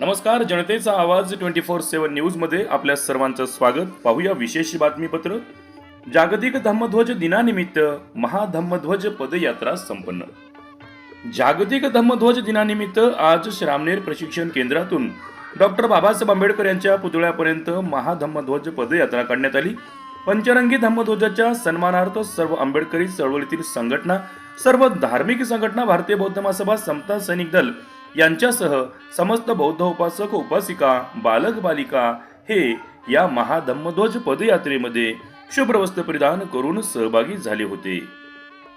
नमस्कार जनतेचा आवाज ट्वेंटी फोर सेव्हन न्यूजमध्ये आपल्या सर्वांचं स्वागत. पाहूया विशेष बातमीपत्र. जागतिक धम्मध्वज दिनानिमित्त महाधम्मध्वज पदयात्रा संपन्न. जागतिक धम्मध्वज दिनानिमित्त आज श्रामनेर प्रशिक्षण केंद्रातून डॉक्टर बाबासाहेब आंबेडकर यांच्या पुतळ्यापर्यंत महाधम्मध्वज पदयात्रा काढण्यात आली. पंचरंगी धम्मध्वजाच्या सन्मानार्थ सर्व आंबेडकरी चळवळीतील संघटना सर्व धार्मिक संघटना भारतीय बौद्ध महासभा समता सैनिक दल यांच्यासह समस्त बौद्ध उपासक उपासिका बालक बालिका हे या महाधम्मध्वज पदयात्रेमध्ये शुभ्र वस्त्र परिधान करून सहभागी झाले होते.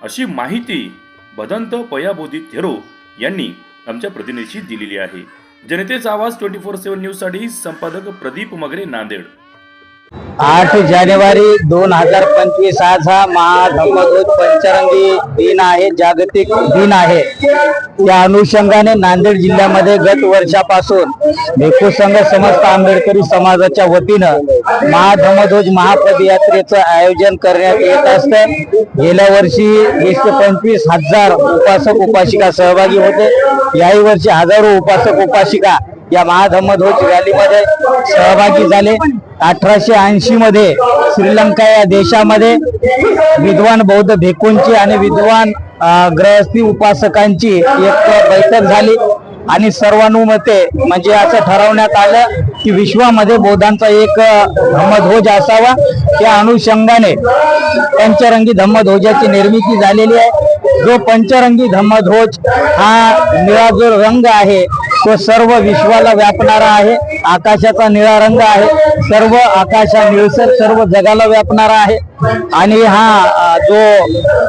अशी माहिती भदंत पयाबोधी थेरो यांनी आमच्या प्रतिनिधीशी दिलेली आहे. जनतेचा आवाज ट्वेंटी फोर सेव्हन न्यूजसाठी संपादक प्रदीप मगरे नांदेड. आठ जानेवारी दोन हजार पंचवीस आज हा महाधम्मध्वज पंचरंगी दिन आहे जागतिक दिन आहे. त्या अनुषंगाने नांदेड जिल्ह्यामध्ये गत वर्षापासून भिक्खू संघ समस्त आंबेडकरी समाजाच्या वतीनं महाधम्मध्वज महापदयात्रेचं आयोजन करण्यात येत असतं. गेल्या वर्षी वीस ते पंचवीस हजार उपासक उपासिका सहभागी होते. याही वर्षी हजारो उपासक उपासिका या महाधम्मध्वज रॅलीमध्ये सहभागी झाले. अठराशे ऐंशी मध्ये श्रीलंका या देशामध्ये विद्वान बौद्ध भेकूंची आणि विद्वान ग्रहस्थी गृहस्थी उपासकांची एक बैठक झाली. आणि सर्वानुमते म्हणजे असं ठरवण्यात आलं की विश्वामध्ये बौद्धांचा एक धम्मध्वज असावा. त्या अनुषंगाने पंचरंगी धम्मध्वजाची निर्मिती झालेली आहे. जो पंचरंगी धम्मध्वज हा निळा जो रंग आहे तो सर्व विश्वाला व्यापणारा आहे आकाशाचा निळा रंग आहे सर्व आकाशा निळसर सर्व जगाला व्यापणारा आहे. आणि हा जो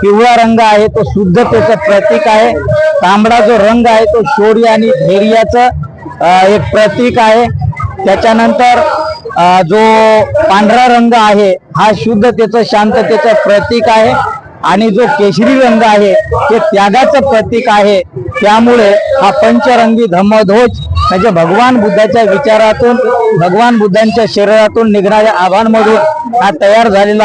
पिवळा रंग आहे तो शुद्धतेचं प्रतीक आहे. तांबडा जो रंग आहे तो शौर्य आणि धैर्याचं एक प्रतीक आहे. त्याच्यानंतर जो पांढरा रंग आहे हा शुद्धतेचं शांततेचं प्रतीक आहे. आणि जो केशरी रंग आहे ते त्यागाचं प्रतीक आहे. त्यामुळे हा पंचरंगी धम्मध्वज म्हणजे भगवान बुद्धाच्या विचारातून भगवान बुद्धांच्या शरीरातून निघणाऱ्या आव्हानमधून हा तयार झालेला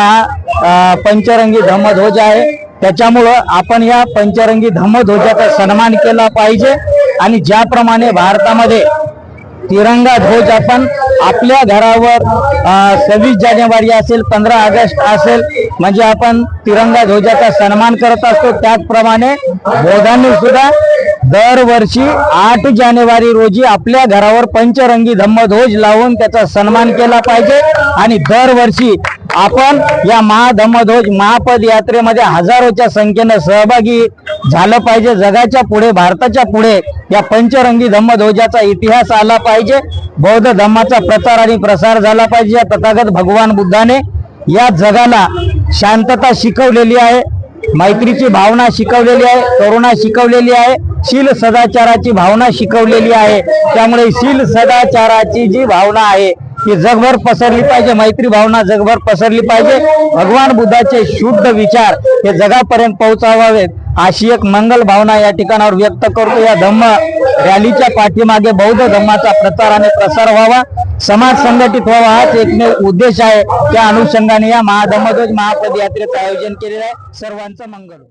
हा पंचरंगी धम्मध्वज आहे. त्याच्यामुळं आपण या पंचरंगी धम्मध्वजाचा सन्मान केला पाहिजे आणि ज्याप्रमाणे भारतामध्ये तिरंगा ध्वज आपण आपल्या घरावर सव्वीस जानेवारी असेल पंधरा ऑगस्ट असेल म्हणजे आपण तिरंगा ध्वजाचा सन्मान करत असतो. त्याचप्रमाणे बोधांनी सुद्धा दरवर्षी आठ जानेवारी रोजी आपल्या घरावर पंचरंगी धम्मध्वज लावून त्याचा सन्मान केला पाहिजे. आणि दरवर्षी आपण या महाधम्मध्वज महापद यात्रेमध्ये हजारोच्या संख्येनं सहभागी झालं पाहिजे. जगाच्या पुढे भारताच्या पुढे या पंचरंगी धम्मध्वजाचा इतिहास आला पाहिजे. बौद्ध धम्माचा प्रचार आणि प्रसार झाला पाहिजे. या तथागत भगवान बुद्धाने या जगाला शांतता शिकवलेली आहे. मैत्रीची भावना शिकवलेली आहे. करुणा शिकवलेली आहे. शील सदाचाराची भावना शिकवलेली आहे. त्यामुळे शील सदाचाराची जी भावना आहे ती जगभर पसरली पाहिजे. मैत्री भावना जगभर पसरली पाहिजे. भगवान बुद्धाचे शुद्ध विचार हे जगापर्यंत पोहोचावावेत. अशी एक मंगल भावना या ठिकाणावर व्यक्त करतो. या धम्म रॅलीच्या पाठीमागे बौद्ध धम्माचा प्रचार आणि प्रसार व्हावा. समाज संघटित व्हावा हाच एकमेव उद्देश आहे. त्या अनुषंगाने या महाधम्मध्वज महापदयात्रेचं आयोजन केलेलं आहे. सर्वांचं मंगल.